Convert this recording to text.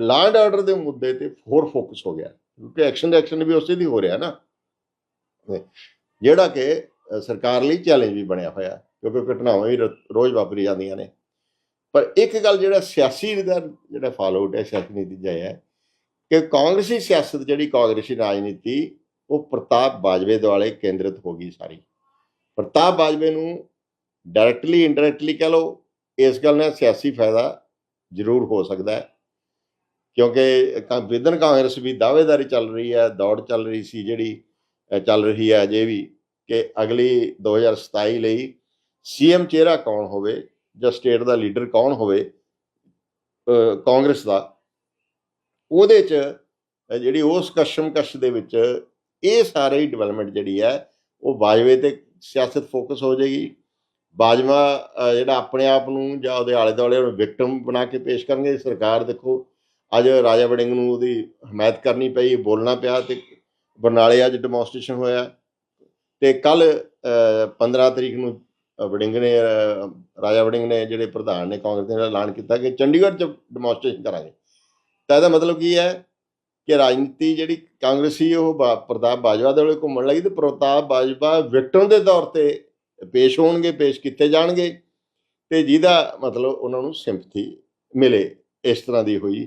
Law order ਦੇ ਮੁੱਦੇ ਤੇ ਹੋਰ ਫੋਕਸ ਹੋ ਗਿਆ। ਕਿਉਂਕਿ ਐਕਸ਼ਨ ਐਕਸ਼ਨ ਵੀ ਉਸੇ ਦੀ ਹੋ ਰਿਹਾ ਨਾ। ਜਿਹੜਾ ਕਿ ਸਰਕਾਰ ਲਈ ਚੈਲੰਜ ਵੀ ਬਣਿਆ ਹੋਇਆ, ਕਿਉਂਕਿ ਘਟਨਾਵਾਂ ਵੀ ਰੋਜ਼ ਵਾਪਰੀ ਜਾਂਦੀਆਂ ਨੇ। ਪਰ ਇੱਕ ਗੱਲ ਜਿਹੜਾ ਸਿਆਸੀ ਦਾ ਜਿਹੜਾ ਫਾਲੋਆਊਟ ਹੈ, ਸਿਆਸੀ ਨੀਤੀ ਦਾ ਇਹ ਹੈ ਕਿ ਕਾਂਗਰਸੀ ਸਿਆਸਤ ਜਿਹੜੀ ਕਾਂਗਰਸੀ ਰਾਜਨੀਤੀ, ਉਹ ਪ੍ਰਤਾਪ ਬਾਜਵੇ ਦੁਆਲੇ ਕੇਂਦਰਿਤ ਹੋ ਗਈ ਸਾਰੀ। ਪ੍ਰਤਾਪ ਬਾਜਵੇ ਨੂੰ ਡਾਇਰੈਕਟਲੀ ਇਨਡਾਇਰੈਕਟਲੀ ਕਹ ਲਓ, ਇਸ ਗੱਲ ਨਾਲ ਸਿਆਸੀ ਫਾਇਦਾ ਜ਼ਰੂਰ ਹੋ ਸਕਦਾ ਹੈ। ਕਿਉਂਕਿ ਕ- ਵਿਦਨ ਕਾਂਗਰਸ ਵੀ ਦਾਅਵੇਦਾਰੀ ਚੱਲ ਰਹੀ ਹੈ, ਦੌੜ ਚੱਲ ਰਹੀ ਸੀ ਜਿਹੜੀ ਚੱਲ ਰਹੀ ਹੈ ਅਜੇ ਵੀ ਕਿ ਅਗਲੀ 2027 ਲਈ ਸੀਐਮ ਚਿਹਰਾ ਕੌਣ ਹੋਵੇ ਜਾਂ ਸਟੇਟ ਦਾ ਲੀਡਰ ਕੌਣ ਹੋਵੇ ਕਾਂਗਰਸ ਦਾ, ਉਹਦੇ ਚ ਜਿਹੜੀ ਉਸ ਕਸ਼ਮਕਸ਼ ਦੇ ਵਿੱਚ ਇਹ ਸਾਰੇ ਡਿਵੈਲਪਮੈਂਟ ਜਿਹੜੀ ਹੈ, ਉਹ ਬਾਜਵੇ ਤੇ ਸਿਆਸਤ ਫੋਕਸ ਹੋ ਜਾਏਗੀ। ਬਾਜਵਾ ਜਿਹੜਾ ਆਪਣੇ ਆਪ ਨੂੰ ਜਾਂ ਉਹਦੇ ਆਲੇ ਦੁਆਲੇ ਨੂੰ ਵਿਕਟਮ ਬਣਾ ਕੇ ਪੇਸ਼ ਕਰਨਗੇ, ਸਰਕਾਰ ਦੇਖੋ ਅੱਜ ਰਾਜਾ ਵੜਿੰਗ ਨੂੰ ਉਹਦੀ ਹਮਾਇਤ ਕਰਨੀ ਪਈ ਬੋਲਣਾ ਪਿਆ ਤੇ ਬਰਨਾਲੇ ਅੱਜ ਡੈਮੋਨਸਟ੍ਰੇਸ਼ਨ ਹੋਇਆ। ਤੇ ਕੱਲ 15 ਤਰੀਕ ਨੂੰ ਅ, ਵੜਿੰਗ ਨੇ ਰਾਜਾ ਵੜਿੰਗ ਨੇ ਜਿਹੜੇ ਪ੍ਰਧਾਨ ਨੇ ਕਾਂਗਰਸ ਦੇ ਐਲਾਨ ਕੀਤਾ ਕਿ ਚੰਡੀਗੜ੍ਹ 'ਚ ਡੈਮੋਨਸਟ੍ਰੇਸ਼ਨ ਕਰਾਂਗੇ। ਤਾਂ ਇਹਦਾ ਮਤਲਬ ਕੀ ਹੈ ਕਿ ਰਾਜਨੀਤੀ ਜਿਹੜੀ ਕਾਂਗਰਸੀ ਉਹ ਬਾ- ਪ੍ਰਤਾਪ ਬਾਜਵਾ ਦੇ ਵੇਲੇ ਘੁੰਮਣ ਲੱਗੀ ਤੇ ਪ੍ਰਤਾਪ ਬਾਜਵਾ ਵਿਕਟਮ ਦੇ ਤੌਰ ਤੇ ਪੇਸ਼ ਹੋਣਗੇ ਪੇਸ਼ ਕੀਤੇ ਜਾਣਗੇ ਤੇ ਜਿਹਦਾ ਮਤਲਬ ਉਹਨਾਂ ਨੂੰ ਸਿੰਪਥੀ ਮਿਲੇ ਇਸ ਤਰ੍ਹਾਂ ਦੀ ਹੋਈ।